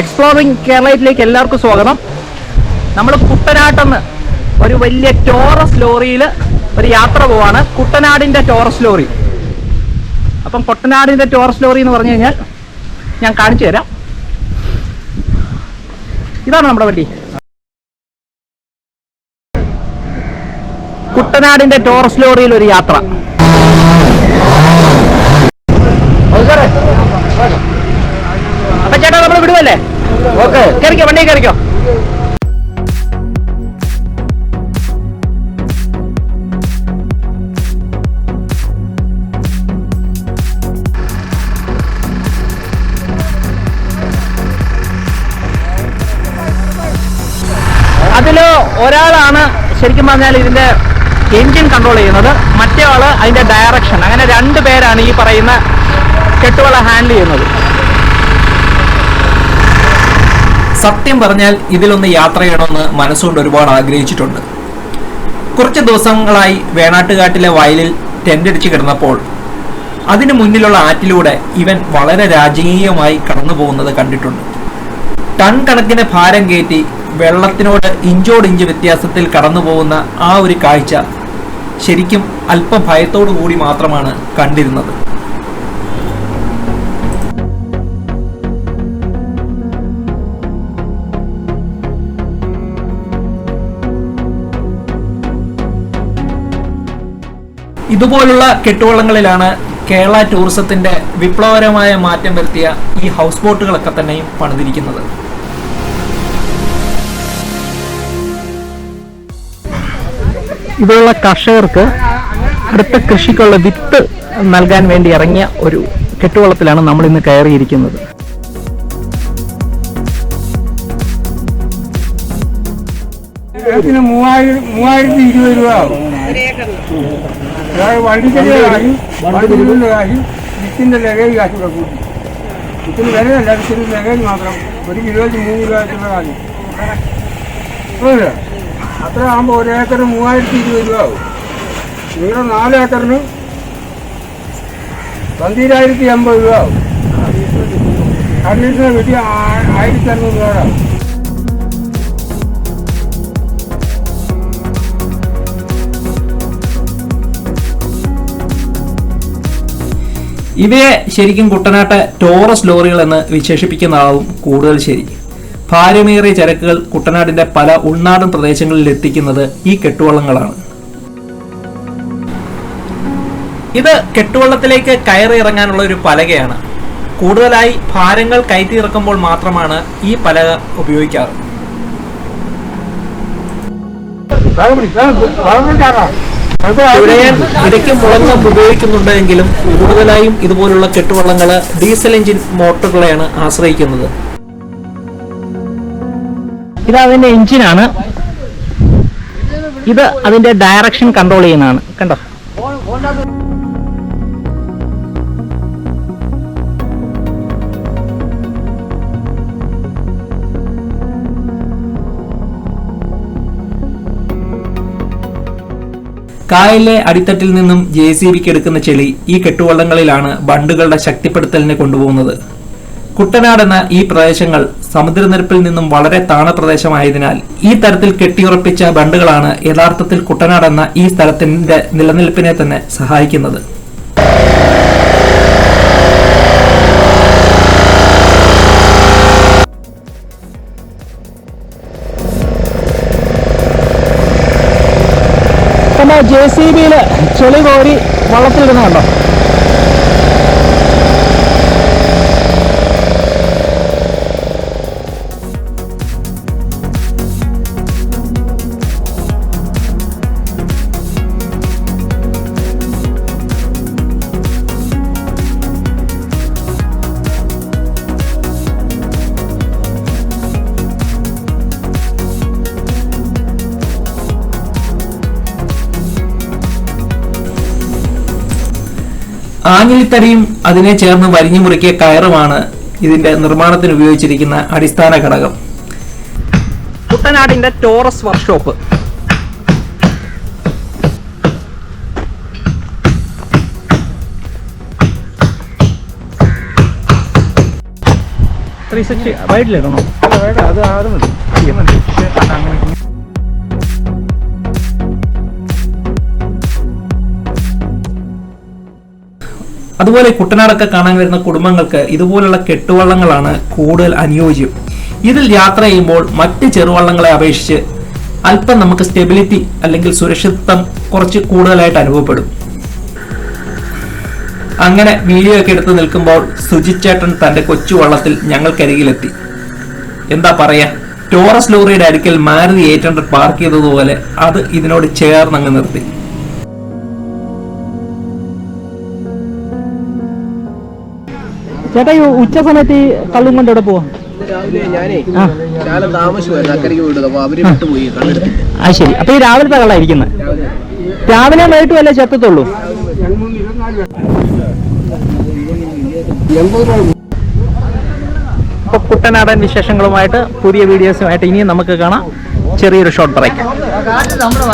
Exploring കേരളയിലേക്ക് എല്ലാവർക്കും സ്വാഗതം. നമ്മൾ കുട്ടനാട്ടെന്ന് ഒരു വലിയ ടോറസ് ലോറിയിൽ ഒരു യാത്ര പോവാണ്. കുട്ടനാടിന്റെ ടോറസ് ലോറി. അപ്പം കുട്ടനാടിന്റെ ടോറസ് ലോറി എന്ന് പറഞ്ഞു കഴിഞ്ഞാൽ ഞാൻ കാണിച്ചു തരാം. ഇതാണ് നമ്മുടെ വണ്ടി. കുട്ടനാടിന്റെ ടോറസ് ലോറിയിൽ ഒരു യാത്ര അപ്പൊ ചേട്ടാ നമ്മൾ വിടുവല്ലേ ഓക്കെ കയറിക്കോ വണ്ടി കയറിക്കോ അതിൽ ഒരാളാണ് ശരിക്കും പറഞ്ഞാൽ ഇതിന്റെ എഞ്ചിൻ കൺട്രോൾ ചെയ്യുന്നത്. മറ്റേ ആൾ അതിന്റെ ഡയറക്ഷൻ അങ്ങനെ രണ്ട് പേരാണ് ഈ പറയുന്ന കെട്ടുവള ഹാൻഡിൽ ചെയ്യുന്നത്. സത്യം പറഞ്ഞാൽ ഇതിലൊന്ന് യാത്ര ചെയ്യണമെന്ന് മനസ്സുകൊണ്ട് ഒരുപാട് ആഗ്രഹിച്ചിട്ടുണ്ട്. കുറച്ച് ദിവസങ്ങളായി വേണാട്ടുകാട്ടിലെ വയലിൽ ടെന്റടിച്ച് കിടന്നപ്പോൾ അതിനു മുന്നിലുള്ള ആറ്റിലൂടെ ഇവൻ വളരെ രാജകീയമായി കടന്നു പോകുന്നത് കണ്ടിട്ടുണ്ട്. ടൺ കണക്കിന് ഭാരം കയറ്റി വെള്ളത്തിനോട് ഇഞ്ചോടിഞ്ച് വ്യത്യാസത്തിൽ കടന്നു പോകുന്ന ആ ഒരു കാഴ്ച ശരിക്കും അല്പം ഭയത്തോടു കൂടി മാത്രമാണ് കണ്ടിരുന്നത്. ഇതുപോലുള്ള കെട്ടുവള്ളങ്ങളിലാണ് കേരള ടൂറിസത്തിന്റെ വിപ്ലവകരമായ മാറ്റം വരുത്തിയ ഈ ഹൗസ് ബോട്ടുകളൊക്കെ തന്നെയും പണിതിരിക്കുന്നത്. ഇവിടെയുള്ള കർഷകർക്ക് അടുത്ത കൃഷിക്കുള്ള വിത്ത് നൽകാൻ വേണ്ടി ഇറങ്ങിയ ഒരു കെട്ടുവള്ളത്തിലാണ് നമ്മൾ ഇന്ന് കയറിയിരിക്കുന്നത്. മൂവായിരം മൂവായിരത്തി ഇരുപത് രൂപ ആവും. കാശ് വിത്തിന്റെ ലഗേജ് കാശ് കൂടെ കൂട്ടി. വിത്തിന് വിലയല്ല വിത്തിന് ലഗേജ് മാത്രം. ഒരു കിലോയ്ക്ക് മൂന്ന് രൂപ കാശ്? അത്ര ആകുമ്പോൾ ഒരു ഏക്കറിന് മൂവായിരത്തി ഇരുപത് രൂപ ആവും. നിങ്ങളുടെ നാല് ഏക്കറിന് പന്തിരായിരത്തി അമ്പത് രൂപ ആവും. സർവീസിന് കിട്ടിയ ആയിരത്തി അറുന്നൂറ് രൂപ ആവും. ഇവയെ ശരിക്കും കുട്ടനാട്ടെ ടോറസ് ലോറികൾ എന്ന് വിശേഷിപ്പിക്കുന്നതാവും കൂടുതൽ ശരി. ഭാരമേറിയ ചരക്കുകൾ കുട്ടനാടിന്റെ പല ഉൾനാടൻ പ്രദേശങ്ങളിൽ എത്തിക്കുന്നത് ഈ കെട്ടുവള്ളങ്ങളാണ്. ഇത് കെട്ടുവള്ളത്തിലേക്ക് കയറി ഇറങ്ങാനുള്ള ഒരു പലകയാണ്. കൂടുതലായി ഭാരങ്ങൾ കയറ്റി ഇറക്കുമ്പോൾ മാത്രമാണ് ഈ പലക ഉപയോഗിക്കാറ്. തുഴയാൻ ഇടയ്ക്ക് മുളങ്ങം ഉപയോഗിക്കുന്നുണ്ടെങ്കിലും കൂടുതലായും ഇതുപോലുള്ള കെട്ടുവള്ളങ്ങൾ ഡീസൽ എഞ്ചിൻ മോട്ടോറുകളെയാണ് ആശ്രയിക്കുന്നത്. ഇത് അതിന്റെ എഞ്ചിനാണ്. ഇത് അതിന്റെ ഡയറക്ഷൻ കൺട്രോൾ ചെയ്യുന്നതാണ്. കണ്ടോ? കായലിലെ അടിത്തട്ടിൽ നിന്നും ജെ സി ബിക്ക് എടുക്കുന്ന ചെളി ഈ കെട്ടുവള്ളങ്ങളിലാണ് ബണ്ടുകളുടെ ശക്തിപ്പെടുത്തലിനെ കൊണ്ടുപോകുന്നത്. കുട്ടനാട് എന്ന ഈ പ്രദേശങ്ങൾ സമുദ്രനിരപ്പിൽ നിന്നും വളരെ താണ പ്രദേശമായതിനാൽ ഈ തരത്തിൽ കെട്ടിയുറപ്പിച്ച ബണ്ടുകളാണ് യഥാർത്ഥത്തിൽ കുട്ടനാട് എന്ന ഈ സ്ഥലത്തിന്റെ നിലനിൽപ്പിനെ തന്നെ സഹായിക്കുന്നത്. ജെ സി ബിയിൽ ചെളി കോരി വള്ളത്തിലിടുന്ന കണ്ടോ ആഞ്ഞിലിത്തടിയും അതിനെ ചേർന്ന് വരിഞ്ഞു മുറുക്കിയ കയറുമാണ് ഇതിന്റെ നിർമ്മാണത്തിന് ഉപയോഗിച്ചിരിക്കുന്ന അടിസ്ഥാന ഘടകം. കുട്ടനാടിന്റെ ടോറസ് വർക്ക്ഷോപ്പ്. ത്രീ സിക്സ്റ്റി വൈഡിലിടണോ അത് ആറ് മതി അതുപോലെ കുട്ടനാടൊക്കെ കാണാൻ വരുന്ന കുടുംബങ്ങൾക്ക് ഇതുപോലുള്ള കെട്ടുവള്ളങ്ങളാണ് കൂടുതൽ അനുയോജ്യം. ഇതിൽ യാത്ര ചെയ്യുമ്പോൾ മറ്റ് ചെറുവള്ളങ്ങളെ അപേക്ഷിച്ച് അല്പം നമുക്ക് സ്റ്റെബിലിറ്റി അല്ലെങ്കിൽ സുരക്ഷിതത്വം കുറച്ച് കൂടുതലായിട്ട് അനുഭവപ്പെടും. അങ്ങനെ വീഡിയോ ഒക്കെ എടുത്ത് നിൽക്കുമ്പോൾ സുജിച്ചേട്ടൻ തന്റെ കൊച്ചു വള്ളത്തിൽ ഞങ്ങൾക്കരികിലെത്തി. എന്താ പറയാ? ടോറസ് ലോറിയുടെ അടുക്കൽ മാരുതി എയ്റ്റ് ഹൺഡ്രഡ് പാർക്ക് ചെയ്തതുപോലെ അത് ഇതിനോട് ചേർന്നങ്ങ് നിർത്തി. ചേട്ടാ ഈ ഉച്ച സമയത്ത് ഈ കള്ളും കൊണ്ട് എവിടെ പോവാം? രാവിലെ ഞാനേ ആ. രാവിലെ താമസിക്കുമായിരുന്നു അക്കരയ്ക്ക് പോയിട്ട് അപ്പൊ അവർ വിട്ടുപോയി കണ്ടെടുത്തിട്ട് ആ ശരി. അപ്പൊ ഈ രാവിലത്തെ കള്ളായിരിക്കുന്നത് രാവിലെ വൈകിട്ടും അല്ലേ ചെത്തത്തുള്ളൂ. അപ്പൊ കുട്ടനാടൻ വിശേഷങ്ങളുമായിട്ട് പുതിയ വീഡിയോസുമായിട്ട് ഇനിയും നമുക്ക് കാണാം. ചെറിയൊരു ഷോർട്ട് ബ്രേക്ക് നമ്മുടെ